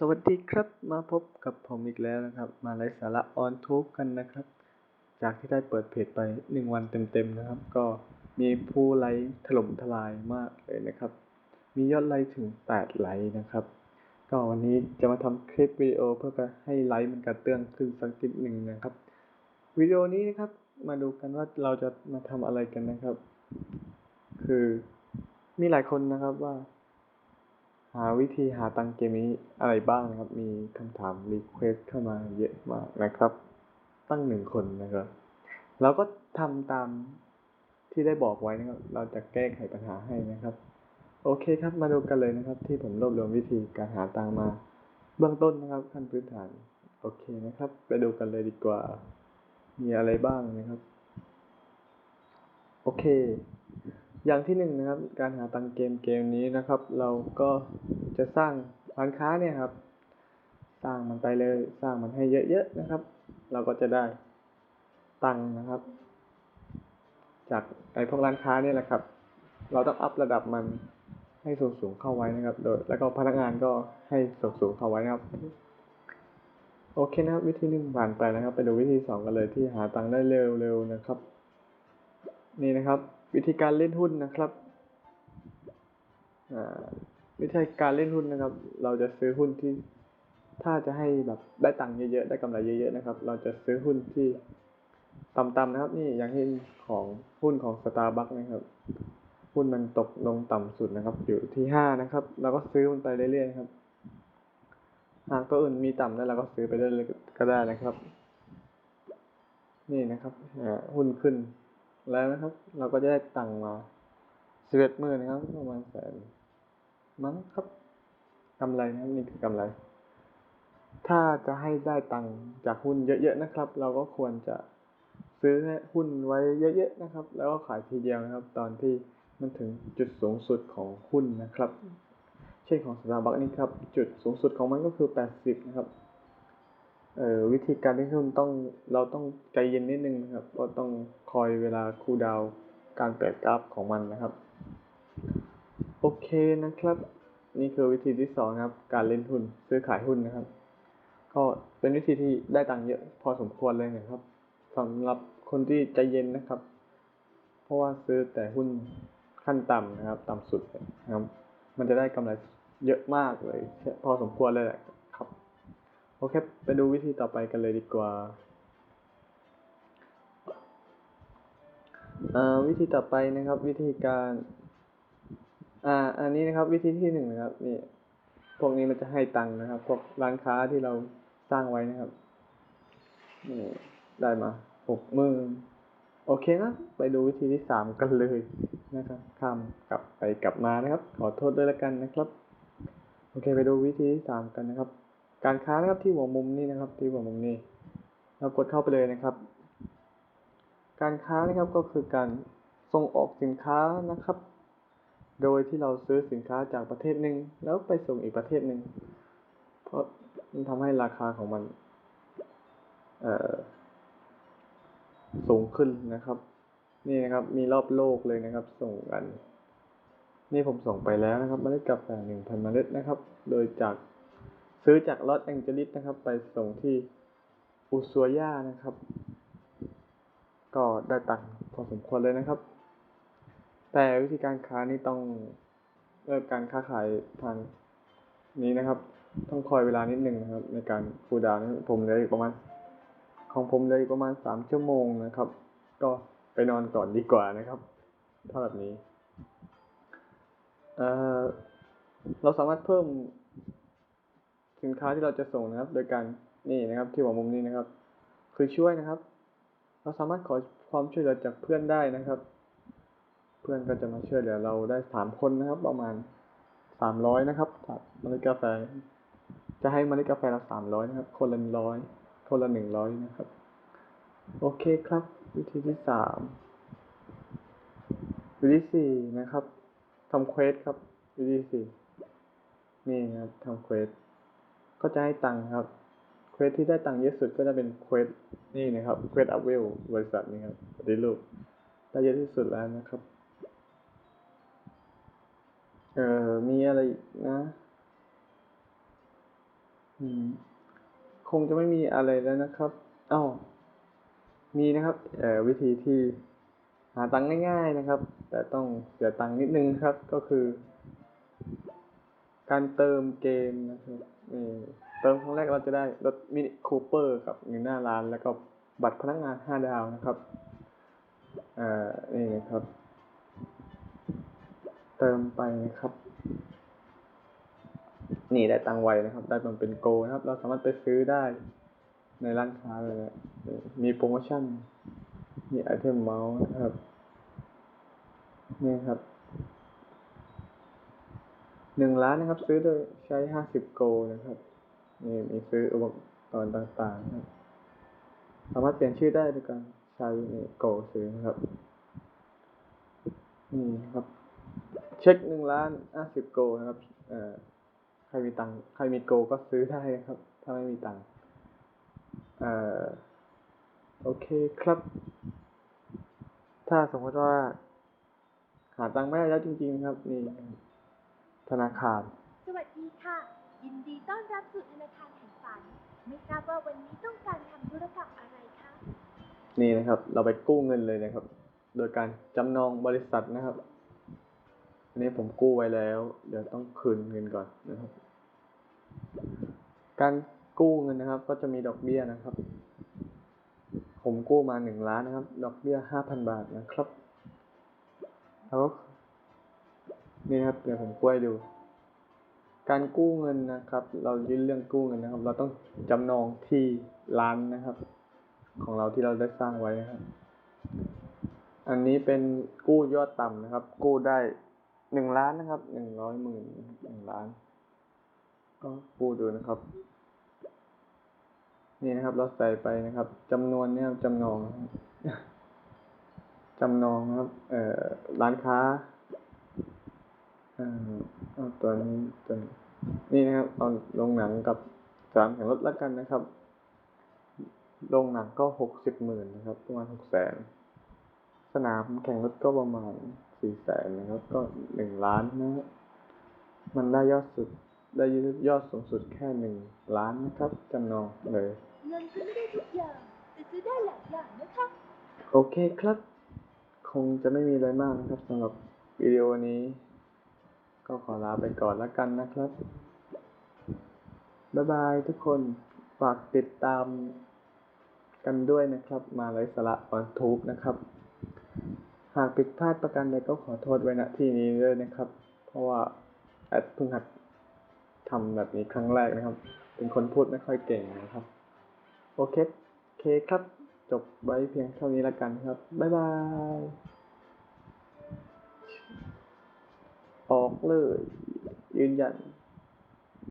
สวัสดีครับมาพบกับผมอีกแล้วนะครับ มาไลฟ์สาระออนทุกกันนะครับ จากที่ได้เปิดเพจไปหนึ่งวันเต็มๆนะครับ ก็มีผู้ไลค์ถล่มทลายมากเลยนะครับ มียอดไลค์ถึงแปดไลค์นะครับ ก็วันนี้จะมาทำคลิปวิดีโอเพื่อให้ไลค์มันกระเตื้องขึ้นสักนิดหนึ่งนะครับวิดีโอนี้นะครับมาดูกันว่าเราจะมาทำอะไรกันนะครับ คือมีหลายคนนะครับว่า หาวิธีหาตังเกมนี้อะไรบ้างนะครับ มีคำถามรีเควสเข้ามาเยอะมากนะครับ ตั้งหนึ่งคนนะครับ เราก็ทำตามที่ได้บอกไว้นะครับ เราจะแก้ไขปัญหาให้นะครับ โอเคครับ มาดูกันเลยนะครับ ที่ผมรวบรวมวิธีการหาตังมา เบื้องต้นนะครับ ขั้นพื้นฐาน โอเคนะครับ ไปดูกันเลยดีกว่า มีอะไรบ้างนะครับ โอเค อย่างที่หนึ่งนะครับ การหาตังค์เกมเกมนี้นะครับ เราก็จะสร้างร้านค้าเนี่ยครับ สร้างมันไปเลยสร้างมันให้เยอะๆนะครับ เราก็จะได้ตังค์นะครับ จากไอ้พวกร้านค้าเนี่ยแหละครับ เราต้องอัพระดับมันให้สูงสูงๆเข้าไว้นะครับ โดยแล้วก็พนักงานก็ให้สูงสูงๆเข้าไว้นะครับ โอเคนะครับ วิธีหนึ่งผ่านไปนะครับ ไปดูวิธีสองกันเลยที่หาตังค์ได้เร็วๆนะครับ นี่นะครับ วิธีการเล่นหุ้นนะครับอ่าวิธีการเล่นหุ้นนะครับ เราจะซื้อหุ้นที่ถ้าจะให้แบบได้ตังค์เยอะๆ ได้กำไรเยอะๆนะครับ เราจะซื้อหุ้นที่ต่ำๆนะครับ นี่อย่างเช่นของหุ้นของสตาร์บัคนะครับ หุ้นมันตกลงต่ำสุดนะครับ อยู่ที่ห้านะครับ เราก็ซื้อมันไปเรื่อยๆครับ หากตัวอื่นมีต่ำแล้วเราก็ซื้อไปได้เลยก็ได้นะครับ นี่นะครับอ่าหุ้นขึ้น แล้วนะครับ เราก็จะได้ตังค์มาสิบเอ็ดหมื่นนะครับประมาณแสนมั้งครับกำไรนะครับนี่คือกำไร ถ้าจะให้ได้ตังค์จากหุ้นเยอะๆนะครับ เราก็ควรจะซื้อหุ้นไว้เยอะๆนะครับ แล้วก็ขายทีเดียวนะครับ ตอนที่มันถึงจุดสูงสุดของหุ้นนะครับ เช่นของสตาร์บัคนี่ครับ จุดสูงสุดของมันก็คือแปดสิบนะครับ เอ่อวิธีการเล่นหุ้นต้องเราต้องใจเย็นนิดนึงนะครับก็ต้องคอยเวลาคูลดาวน์การเปิดกราฟของมันนะครับ โอเคนะครับ นี่คือวิธีที่สองนะครับ การเล่นหุ้นซื้อขายหุ้นนะครับ ก็เป็นวิธีที่ได้ตังค์เยอะพอสมควรเลยนะครับสำหรับคนที่ใจเย็นนะครับ เพราะว่าซื้อแต่หุ้นขั้นต่ำนะครับ ต่ำสุดนะครับ มันจะได้กำไรเยอะมากเลย พอสมควรเลยแหละ โอเค ไปดูวิธีต่อไปกันเลยดีกว่าอ่าวิธีต่อไปนะครับวิธีการอ่าอันนี้นะครับวิธีที่หนึ่งนะครับนี่พวกนี้มันจะให้ตังค์นะครับ พวกร้านค้าที่เราสร้างไว้นะครับนี่ได้มาหกหมื่นโอเคนะไปดูวิธีที่สามกันเลยนะครับข้ามกลับไปกลับมานะครับ ขอโทษด้วยละกันนะครับ โอเค ไปดูวิธีที่สามกันนะครับ การค้านะครับที่หัวมุมนี่นะครับ ที่หัวมุมนี่เรากดเข้าไปเลยนะครับ การค้านะครับก็คือการส่งออกสินค้านะครับ โดยที่เราซื้อสินค้าจากประเทศหนึ่งแล้วไปส่งอีกประเทศหนึ่งเพราะมันทำให้ราคาของมันสูงขึ้นนะครับ นี่นะครับมีรอบโลกเลยนะครับ ส่งกัน นี่ผมส่งไปแล้วนะครับเมล็ดกาแฟหนึ่งพันเมล็ดนะครับ โดยจาก ซื้อจากลอสแองเจลิสนะครับ ไปส่งที่อุซัวย่านะครับ ก็ได้ตังค์พอสมควรเลยนะครับ แต่วิธีการค้านี่ต้องเริ่มการค้าขายทางนี้นะครับ ต้องคอยเวลานิดหนึ่งนะครับ ในการคูดาวนะผมเลยประมาณของผมเลยประมาณสามชั่วโมงนะครับ ก็ไปนอนก่อนดีกว่านะครับถ้าแบบนี้เเราสามารถเพิ่ม สินค้าที่เราจะส่งนะครับ โดยการนี่นะครับที่หัวมุมนี้นะครับ คือช่วยนะครับ เราสามารถขอความช่วยเหลือจากเพื่อนได้นะครับ เพื่อนก็จะมาช่วยเหลือเราได้สามคนนะครับ ประมาณสามร้อยนะครับจากเมล็ดกาแฟ จะให้เมล็ดกาแฟเราสามร้อยนะครับ คนละร้อยคนละหนึ่งร้อยนะครับ โอเคครับ วิธีที่สามวิธีสี่นะครับทำเควสครับวิธีสี่นี่นะครับทำเควส ก็จะให้ตังค์ครับเควสที่ได้ตังค์เยอะสุดก็จะเป็นเควสนี่นะครับเควสอัพเวลบริษัทนี้ครับปฏิรูปได้เยอะที่สุดแล้วนะครับเอ่อมีอะไรอีกนะอืมคงจะไม่มีอะไรแล้วนะครับอ้าวมีนะครับเอ่อวิธีที่หาตังค์ง่าย ๆนะครับ แต่ต้องเสียตังค์นิดนึงครับก็คือ การเติมเกมนะครับ เติมครั้งแรกเราจะได้รถมินิคูเปอร์กับเงินหน้าร้านแล้วก็บัตรพนักงานห้าดาวนะครับอ่อนี่นะครับ เติมไปนะครับ นี่ได้ตังไวนะครับ ได้มันเป็นโกนะครับ เราสามารถไปซื้อได้ในร้านค้าเลยนะมีโปรโมชั่น มีไอเทมเมาส์นะครับ นี่ครับ หนึ่งล้านนะครับ ซื้อโดยใช้ห้าสิบโกนะครับนี่มีซื้ออุปกรณ์ต่างๆนะครับสามารถเปลี่ยนชื่อได้ด้วยการใช้โกซื้อนะครับนี่ครับ เช็คหนึ่งล้านห้าสิบโกนะครับเอ่อใครมีตังใครมีโกก็ซื้อได้นะครับ ถ้าไม่มีตังเอ่อโอเคครับ ถ้าสมมติว่าหาตังไม่ได้แล้วจริง ๆ ครับนี่ ธนาคาร สวัสดีค่ะ ยินดีต้อนรับสู่ธนาคารแห่งฝัน ไม่ทราบว่าวันนี้ต้องการทำธุรกรรมอะไรคะ นี่นะครับ เราไปกู้เงินเลยนะครับ โดยการจำนองบริษัทนะครับ อันนี้ผมกู้ไว้แล้ว เดี๋ยวต้องคืนเงินก่อนนะครับ การกู้เงินนะครับ ก็จะมีดอกเบี้ยนะครับ ผมกู้มาหนึ่งล้านนะครับ ดอกเบี้ยห้าพันบาทนะครับ แล้วนี่ นะครับเดี๋ยวผมกู้ให้ดู การกู้เงินนะครับ เรายื่นเรื่องกู้เงินนะครับ เราต้องจำนองที่ร้านนะครับ ของเราที่เราได้สร้างไว้นะครับ อันนี้เป็นกู้ยอดต่ำนะครับ กู้ได้หนึ่งล้านนะครับหนึ่งร้อยหมื่นหนึ่งล้าน ก็กู้ดูนะครับ นี่นะครับ เราใส่ไปนะครับจำนวนเนี่ยจำนองจำนองนะครับเอ่อร้านค้า อ่อเอาตัวนี้ตัวนี้นี่นะครับ เอาโรงหนังกับสนามแข่งรถแล้วกันนะครับโรงหนังก็หกสิบหมื่นนะครับ ประมาณหกแสนสนามแข่งรถก็ประมาณสี่แสนนะครับ ก็หนึ่งล้านนะครับมันได้ยอดสุดได้ยอดสูงสุดแค่หนึ่งล้านนะครับจำนองเลยเงินซื้อไม่ได้ทุกอย่างแต่ซื้อได้หลายอย่างนะคะโอเคครับ คงจะไม่มีอะไรมากนะครับสำหรับวิดีโอนี้ ก็ขอลาไปก่อนแล้วกันนะครับ บ๊ายบายทุกคน ฝากติดตามกันด้วยนะครับ มาไลฟ์สาระออนทูบนะครับ หากผิดพลาดประการใดก็ขอโทษไว้ณที่นี้ด้วยนะครับ เพราะว่าแอดเพิ่งหัดทำแบบนี้ครั้งแรกนะครับ เป็นคนพูดไม่ค่อยเก่งนะครับ โอเค เคครับ จบไว้เพียงเท่านี้ละกันครับ บ๊ายบาย ออกเลยยืนยัน